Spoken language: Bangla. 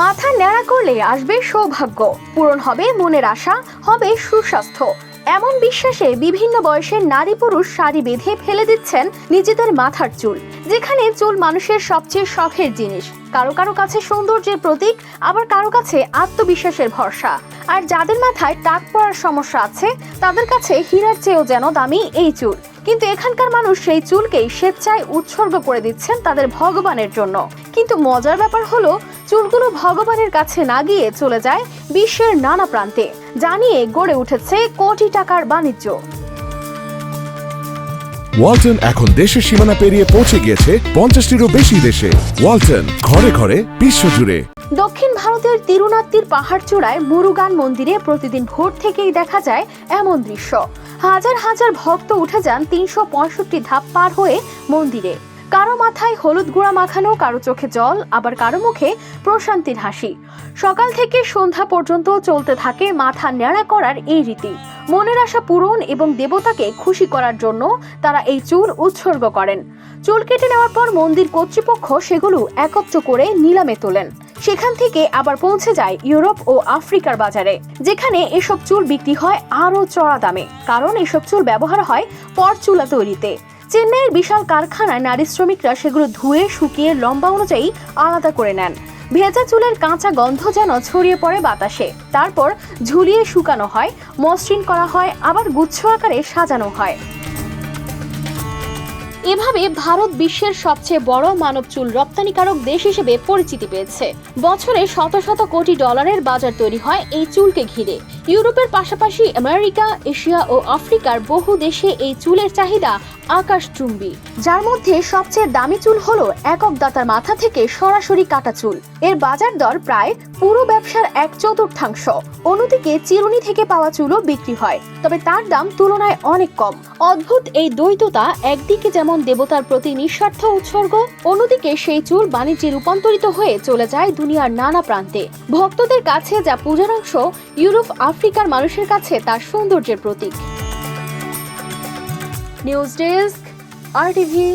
মাথা ন্যাড়া করলে আসবে সৌভাগ্য। পূরণ হবে মনের আশা, হবে সুস্বাস্থ্য। এমন বিশ্বাসে বিভিন্ন বয়সের নারী পুরুষ শাড়ি বেঁধে ফেলে দিচ্ছেন নিজেদের মাথার চুল, যেখানে চুল মানুষের সবচেয়ে শখের জিনিস। কারও কারও কাছে সৌন্দর্যের প্রতীক, আবার কারও কাছে আত্মবিশ্বাসের ভরসা। আর যাদের মাথায় টাক পড়ার সমস্যা আছে, তাদের কাছে হীরার চেয়েও যেন দামি এই চুল। কিন্তু এখানকার মানুষ সেই চুলকেই স্বেচ্ছায় উৎসর্গ করে দিচ্ছেন তাদের ভগবানের জন্য। কিন্তু মজার ব্যাপার হলো চুলগুলো ভগবানের কাছে না গিয়ে চলে যায় বিশ্বের নানা প্রান্তে জানিয়ে গড়ে উঠেছে কোটি টাকার বাণিজ্য। ওয়ালটন এখন দেশের সীমানা পেরিয়ে পৌঁছে গিয়েছে পঞ্চাশটিরও বেশি দেশে। ওয়ালটন ঘরে ঘরে বিশ্বজুড়ে। দক্ষিণ ভারতের তিরুনাত্তির পাহাড় চূড়ায় মুরুগান মন্দিরে প্রতিদিন ভোর থেকেই দেখা যায় এমন দৃশ্য। হাজার হাজার ভক্ত উঠে যান তিনশো পঁয়ষট্টি ধাপ পার হয়ে মন্দিরে। কারও মাথায় হলুদ গুঁড়া মাখানো, কারও চোখে জল, আবার কারও মুখে প্রশান্তির হাসি। সকাল থেকে সন্ধ্যা পর্যন্ত চলতে থাকে মাথা ন্যাড়া করার এই রীতি। মনের আশা পূরণ এবং দেবতাকে খুশি করার জন্য তারা এই চুল উৎসর্গ করেন। চুল কেটে নেওয়ার পর মন্দির কর্তৃপক্ষ সেগুলো একত্র করে নিলামে তোলেন। সেখান থেকে আবার পৌঁছে যায় ইউরোপ ও আফ্রিকার বাজারে, যেখানে এসব চুল বিক্রি হয় আরও চড়া দামে। কারণ এসব চুল ব্যবহার হয় পরচুলা তৈরিতে। চেন্নাইয়ের বিশাল কারখানায় নারী শ্রমিকরা সেগুলো ধুয়ে, শুকিয়ে, লম্বা অনুযায়ী আলাদা করে নেন। ভেজা চুলের কাঁচা গন্ধ যেন ছড়িয়ে পড়ে বাতাসে। তারপর ঝুলিয়ে শুকানো হয়, মসৃণ করা হয়, আবার গুচ্ছ আকারে সাজানো হয়। এভাবে ভারত বিশ্বের সবচেয়ে বড় মানব চুল রপ্তানিকারক দেশ হিসেবে পরিচিতি পেয়েছে। বছরে শত শত কোটি ডলারের বাজার তৈরি হয় এই চুলকে ঘিরে। ইউরোপের পাশাপাশি আমেরিকা, এশিয়া ও আফ্রিকার বহু দেশে এই চুলের চাহিদা আকাশচুম্বী। যার মধ্যে সবচেয়ে দামি চুল হল একক দাতার মাথা থেকে সরাসরি কাটা চুল। এর বাজার দর প্রায় পুরো ব্যবসার এক চতুর্থাংশ। অন্যদিকে চিরুনি থেকে পাওয়া চুলও বিক্রি হয়। তবে তার দাম তুলনায় অনেক কম। অদ্ভুত এই দ্বৈততা একদিকে যেমন দেবতার প্রতি নিঃস্বার্থ উৎসর্গ, অন্যদিকে সেই চুল বাণিজ্যে রূপান্তরিত হয়ে চলে যায় দুনিয়ার নানা প্রান্তে। ভক্তদের কাছে যা পূজার অংশ, ইউরোপ, আফ্রিকার মানুষের কাছে তার সৌন্দর্যের প্রতীক। News desk, R TV.